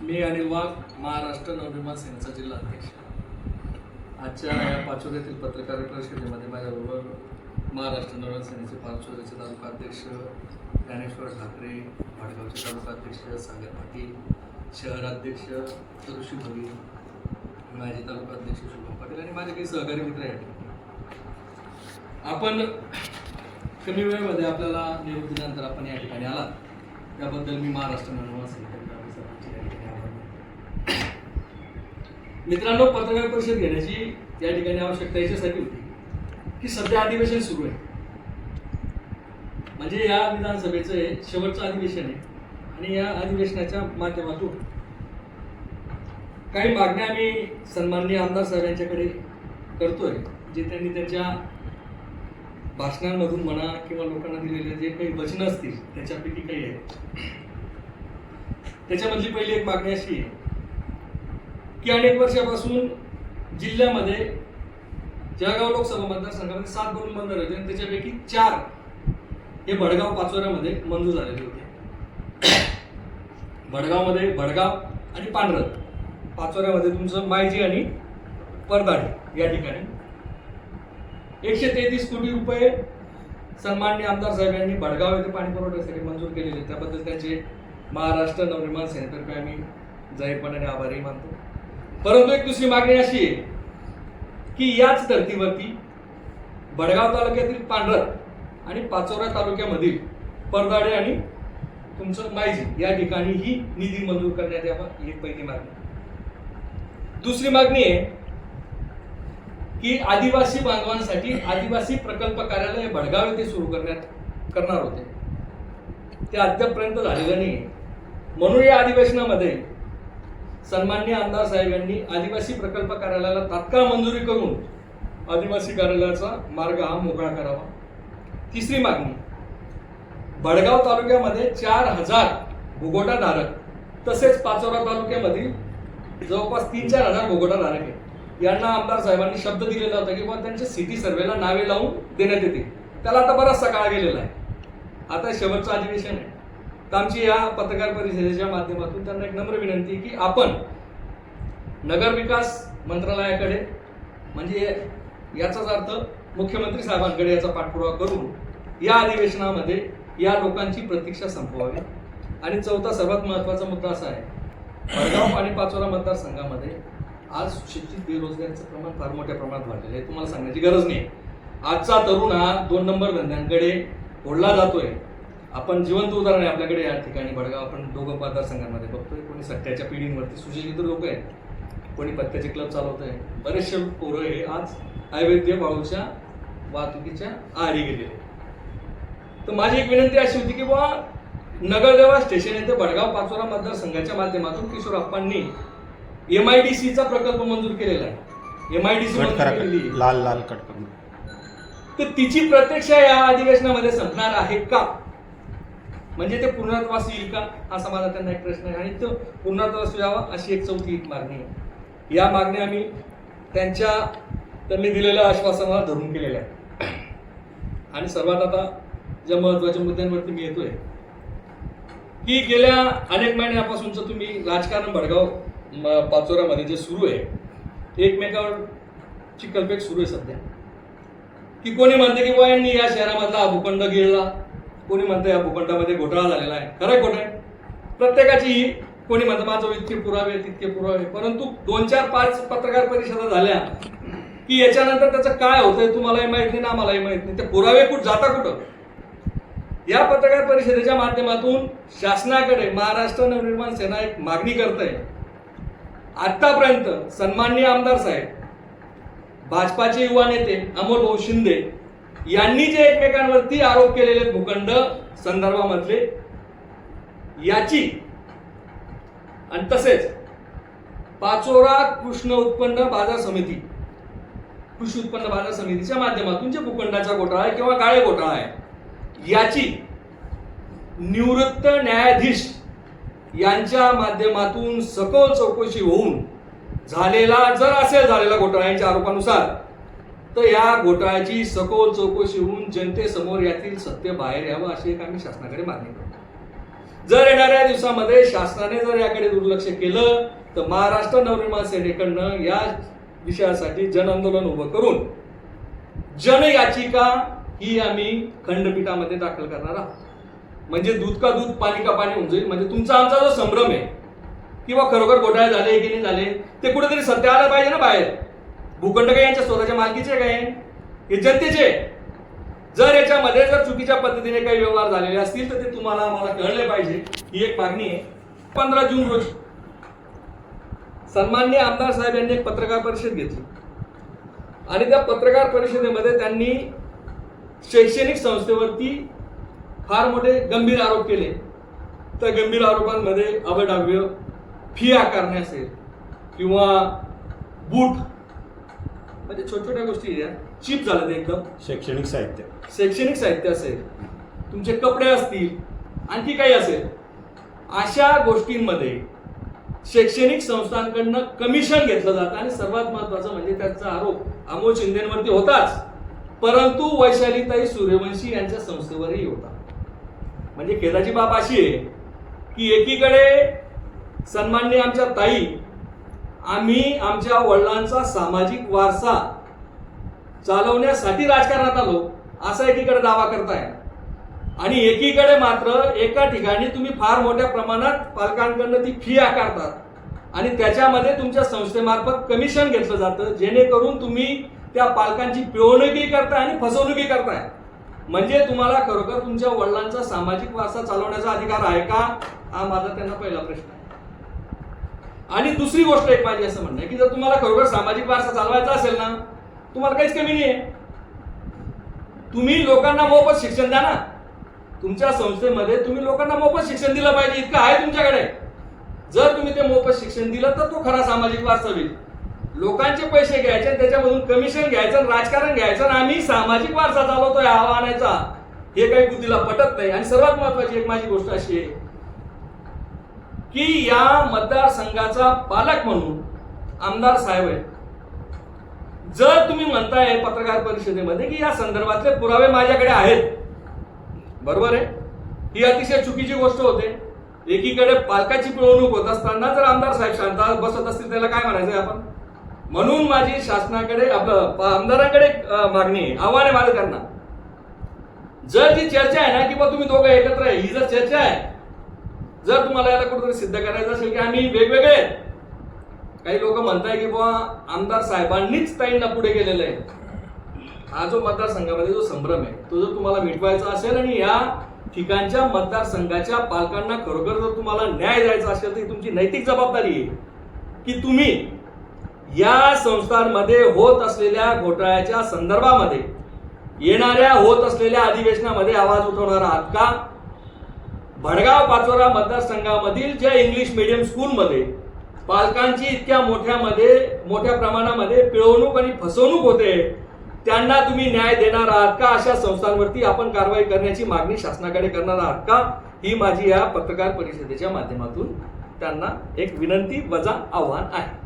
मी अनिल वाघ महाराष्ट्र नवनिर्माण सेनेचा जिल्हा अध्यक्ष. आजच्या या पाचोऱ्यातील पत्रकार परिषदेमध्ये माझ्याबरोबर महाराष्ट्र नवनिर्माण सेनेचे पाचोऱ्याचे तालुका अध्यक्ष ज्ञानेश्वर ठाकरे भाडगावचे तालुका अध्यक्ष सागर पाटील शहराध्यक्ष ऋषी भोई माझे तालुका अध्यक्ष शुभम पाटील आणि माझे काही सहकारी मित्र या ठिकाणी आपण कमी वेळेमध्ये आपल्याला निवृत्तीनंतर आपण या ठिकाणी आलात. त्याबद्दल मी महाराष्ट्र नवनिर्माण सेनेकडे आपल्या सर्वांचे या ठिकाणी आभार मानतो. मित्रांनो पत्रकार परिषद घेण्याची या ठिकाणी आवश्यकता याच्यासाठी होती की सध्या अधिवेशन सुरू आहे. म्हणजे या विधानसभेचं हे शेवटचं अधिवेशन आहे आणि या अधिवेशनाच्या माध्यमातून काही मागण्या आम्ही सन्माननीय आमदार साहेबांच्याकडे करतोय जे त्यांनी त्यांच्या भाषणांमधून म्हणा किंवा लोकांना दिलेले जे काही वचनं असतील त्याच्यापैकी काही आहेत. त्याच्यामधली पहिली एक मागणी अशी आहे की अनेक वर्षापासून जिल्ह्यामध्ये जळगाव लोकसभा मतदारसंघामध्ये सात भरून मंदिर होते आणि त्याच्यापैकी चार हे भडगाव पाचोऱ्यामध्ये मंजूर झालेले होते. भडगावमध्ये भडगाव आणि पांढरत पाचोऱ्यामध्ये तुमचं मायजी आणि परदाडे या ठिकाणी. एकशे तेहतीस कोटी रुपये सन्माननीय आमदार साहेबांनी भडगाव येथे पाणी पुरवठ्यासाठी मंजूर केलेले त्याबद्दल त्यांचे महाराष्ट्र नवनिर्माण सेनेतर्फे आम्ही जाहीरपणाने आभारही मानतो. परंतु एक दुसरी मागणी अशी आहे की याच धर्तीवरती भडगाव तालुक्यातील पांढरत आणि पाचोरा तालुक्यामधील परदाडे आणि तुमचं मायजी या ठिकाणी ही निधी मंजूर करण्यात यावा ही पहिली मागणी. दुसरी मागणी आहे की आदिवासी बांधवांसाठी आदिवासी प्रकल्प कार्यालय भडगाव येथे सुरू करण्यात करणार होते. ते अद्यापपर्यंत झालेलं नाही म्हणून या अधिवेशनामध्ये सन्मान्य आमदार साहेब यांनी आदिवासी प्रकल्प कार्यालयाला तात्काळ मंजुरी करून आदिवासी कार्यालयाचा मार्ग हा मोकळा करावा. तिसरी मागणी भडगाव तालुक्यामध्ये चार हजार भुगोटाधारक तसेच पाचोरा तालुक्यामधील जवळपास तीन चार हजार भुगोटाधारक आहेत. आहे यांना आमदार साहेबांनी शब्द दिलेला होता की बुवा त्यांच्या सिटी सर्वेला नावे लावून देण्यात येते त्याला आता बराचसा काळ गेलेला आहे. आता शेवटचं अधिवेशन आहे. तर आमची या पत्रकार परिषदेच्या माध्यमातून त्यांना एक नम्र विनंती की आपण नगर विकास मंत्रालयाकडे म्हणजे याचाच अर्थ मुख्यमंत्री साहेबांकडे याचा पाठपुरावा करून या अधिवेशनामध्ये या लोकांची प्रतीक्षा संपवावी. आणि चौथा सर्वात महत्त्वाचा मुद्दा असा आहे भडगाव आणि पाचोरा मतदारसंघामध्ये आज सुशिक्षित बेरोजगारीचं प्रमाण फार मोठ्या प्रमाणात वाढलेलं आहे. तुम्हाला सांगण्याची गरज नाही. आजचा तरुण हा दोन नंबर धंद्यांकडे ओढला जातोय. आपण जिवंत उदाहरण आहे आपल्याकडे या ठिकाणी भडगाव आपण दोघं मतदारसंघांमध्ये बघतोय. कोणी सट्ट्याच्या पिढींवरती. सुशिक्षित लोक आहेत. कोणी पत्त्याचे क्लब चालवत आहे बरेचसे पोरं हे आज अवैध वाळूच्या वाहतुकीच्या आहारी गेलेले तर माझी एक विनंती अशी होती की बुवा नगरदेवा स्टेशन येथे भडगाव पाचोरा मतदारसंघाच्या माध्यमातून किशोर अप्पांनी एम आय डी सीचा प्रकल्प मंजूर केलेला आहे. M I D C. लाल लाल कट तर तिची प्रत्यक्षा या अधिवेशनामध्ये संपणार आहे का? म्हणजे ते पूर्णत्वास येईल का? असा माझा त्यांना एक प्रश्न आहे. आणि तो पूर्णत्वास यावा अशी एक चौथी एक मागणी आहे. या मागण्या आम्ही त्यांच्या त्यांनी दिलेल्या आश्वासनाला धरून केलेल्या आहे आणि सर्वात आता ज्या महत्त्वाच्या मुद्द्यांवरती मी येतोय की गेल्या अनेक महिन्यापासूनचं तुम्ही राजकारण भडगाव म- पाचोऱ्यामध्ये जे सुरू आहे एकमेकावर कल्पेक सुरू आहे सध्या. की कोणी म्हणते की बुवा यांनी या शहरामधला भूखंड गिळला कोणी म्हणतं या भूखंडामध्ये घोटाळा झालेला आहे? खरं आहे खोटं आहे? प्रत्येकाची ही कोणी म्हणतं माझं इतके पुरावे तितके पुरावे परंतु दोन चार पाच पत्रकार परिषदा झाल्या की याच्यानंतर त्याचं काय होतंय तुम्हालाही माहीत नाही ना आम्हालाही माहीत नाही. ते पुरावे कुठं जाता कुठं? या पत्रकार परिषदेच्या माध्यमातून शासनाकडे महाराष्ट्र नवनिर्माण सेना एक मागणी करत आहे आतापर्यंत सन्माननीय आमदार साहेब भाजपाचे युवा नेते अमोल भाऊ शिंदे यांनी जे एकमेकांवरती आरोप केलेले भूखंड संदर्भामधले याची आणि तसेच पाचोरा कृष्ण उत्पन्न बाजार समिती कृषी उत्पन्न बाजार समितीच्या माध्यमातून जे भूखंडाचा घोटाळा आहे किंवा काळे घोटाळा आहे याची निवृत्त न्यायाधीश यांच्या माध्यमातून सखोल चौकशी होऊन झालेला जर असेल झालेला घोटाळा यांच्या आरोपानुसार तर या घोटाळ्याची सखोल चौकशी होऊन जनतेसमोर यातील सत्य बाहेर यावं अशी एक आम्ही शासनाकडे मागणी करतो. जर येणाऱ्या दिवसामध्ये शासनाने जर याकडे दुर्लक्ष केलं तर महाराष्ट्र नवनिर्माण सेनेकडनं या विषयासाठी जन आंदोलन उभं करून जन याचिका ही आम्ही खंडपीठामध्ये दाखल करणार आहोत. म्हणजे दूध का दूध पाणी का पाणी होऊन जाईल. म्हणजे तुमचा आमचा जो संभ्रम आहे किंवा खरोखर घोटाळे झाले की नाही झाले ते कुठेतरी सत्य आलं पाहिजे ना बाहेर. भूखंड काय यांच्या स्वतःच्या मालकीचे काय? हे जनतेचे जर याच्यामध्ये जर चुकीच्या पद्धतीने काही व्यवहार झालेले असतील तर ते तुम्हाला आम्हाला कळले पाहिजे. ही एक मागणी आहे. पंधरा जून रोजी सन्मान्य आमदार साहेब यांनी एक पत्रकार परिषद घेतली. आणि त्या पत्रकार परिषदेमध्ये त्यांनी शैक्षणिक संस्थेवरती फार मोठे गंभीर आरोप केले. त्या गंभीर आरोपांमध्ये अवडाव्य फी आकारणे असेल किंवा बूट म्हणजे छोट्या छोट्या गोष्टी या चीप झालं ते एकदम. शैक्षणिक साहित्य. शैक्षणिक साहित्य असेल तुमचे कपडे असतील आणखी काही असेल अशा गोष्टींमध्ये शैक्षणिक संस्थांकडनं कमिशन घेतलं जातं आणि सर्वात महत्वाचं म्हणजे त्याचा आरोप अमोल शिंदेवरती होताच. परंतु वैशालीताई सूर्यवंशी यांच्या संस्थेवरही होता. म्हणजे खेदाची बाब अशी आहे की एकीकडे सन्मान्य आमच्या ताई आम्ही आमच्या वडिलांचा सामाजिक वारसा चालवण्यासाठी राजकारणात आलो. असा एकीकडे दावा करताय. आणि एकीकडे मात्र एका ठिकाणी तुम्ही फार मोठ्या प्रमाणात पालकांकडनं ती फी आकारतात. आणि त्याच्यामध्ये तुमच्या संस्थेमार्फत कमिशन घेतलं जातं. जेणेकरून तुम्ही त्या पालकांची पिळवणुकी करताय आणि फसवणुकी करताय. म्हणजे तुम्हाला खरोखर तुमच्या वडिलांचा सामाजिक वारसा चालवण्याचा अधिकार आहे का? हा माझा त्यांना पहिला प्रश्न आहे. आणि दुसरी गोष्ट एक माझी असं म्हणणं आहे की जर तुम्हाला खरोखर सामाजिक वारसा चालवायचा असेल ना तुम्हाला काहीच कमी नाही आहे तुम्ही लोकांना मोफत शिक्षण द्या ना. तुमच्या संस्थेमध्ये तुम्ही लोकांना मोफत शिक्षण दिलं पाहिजे इतकं आहे तुमच्याकडे. जर तुम्ही ते मोफत शिक्षण दिलं तर तो खरा सामाजिक वारसा होईल. लोकांचे पैसे घ्यायचे आणि त्याच्यामधून कमिशन घ्यायचं राजकारण घ्यायचं आणि आम्ही सामाजिक वारसा चालवतोय आव्हानाचा हे काही बुद्धीला पटत नाही. आणि सर्वात महत्वाची एक माझी गोष्ट अशी आहे की या मतदारसंघाचा पालक म्हणून आमदार साहेब आहे जर तुम्ही म्हणताय पत्रकार परिषदेमध्ये की या संदर्भातले पुरावे माझ्याकडे आहेत. बरोबर आहे? ही अतिशय चुकीची गोष्ट होते. एकीकडे पालकाची पिळवणूक होत असताना जर आमदार साहेब शांत बसत असतील त्याला काय म्हणायचंय आपण? म्हणून माझी शासनाकडे आपलं आमदारांकडे मागणी आहे आव्हान आहे माझं त्यांना जर जी चर्चा आहे ना की बा तुम्ही दोघं एकत्र आहे ही जर चर्चा आहे जर तुम्हाला याला कुठेतरी सिद्ध करायचं असेल की आम्ही वेगवेगळे काही लोक म्हणताय की बुवा आमदार साहेबांनीच ताईंना पुढे गेलेलं आहे. हा जो मतदारसंघामध्ये जो संभ्रम आहे तो जर तुम्हाला मिटवायचा असेल आणि या ठिकाणच्या मतदारसंघाच्या पालकांना खरोखर जर तुम्हाला न्याय द्यायचा असेल तर ही तुमची नैतिक जबाबदारी आहे. की तुम्ही या संस्थांमध्ये होत असलेल्या घोटाळ्याच्या संदर्भामध्ये येणाऱ्या होत असलेल्या अधिवेशनामध्ये आवाज उठवणार आहात का? भडगाव पाचोरा मतदारसंघामधील ज्या इंग्लिश मीडियम स्कूलमध्ये पालकांची इतक्या मोठ्यामध्ये मोठ्या प्रमाणामध्ये पिळवणूक आणि फसवणूक होते त्यांना तुम्ही न्याय देणार आहात का? अशा संस्थांवरती आपण कारवाई करण्याची मागणी शासनाकडे करणार आहात का? ही माझी या पत्रकार परिषदेच्या माध्यमातून त्यांना एक विनंती वजा आव्हान आहे.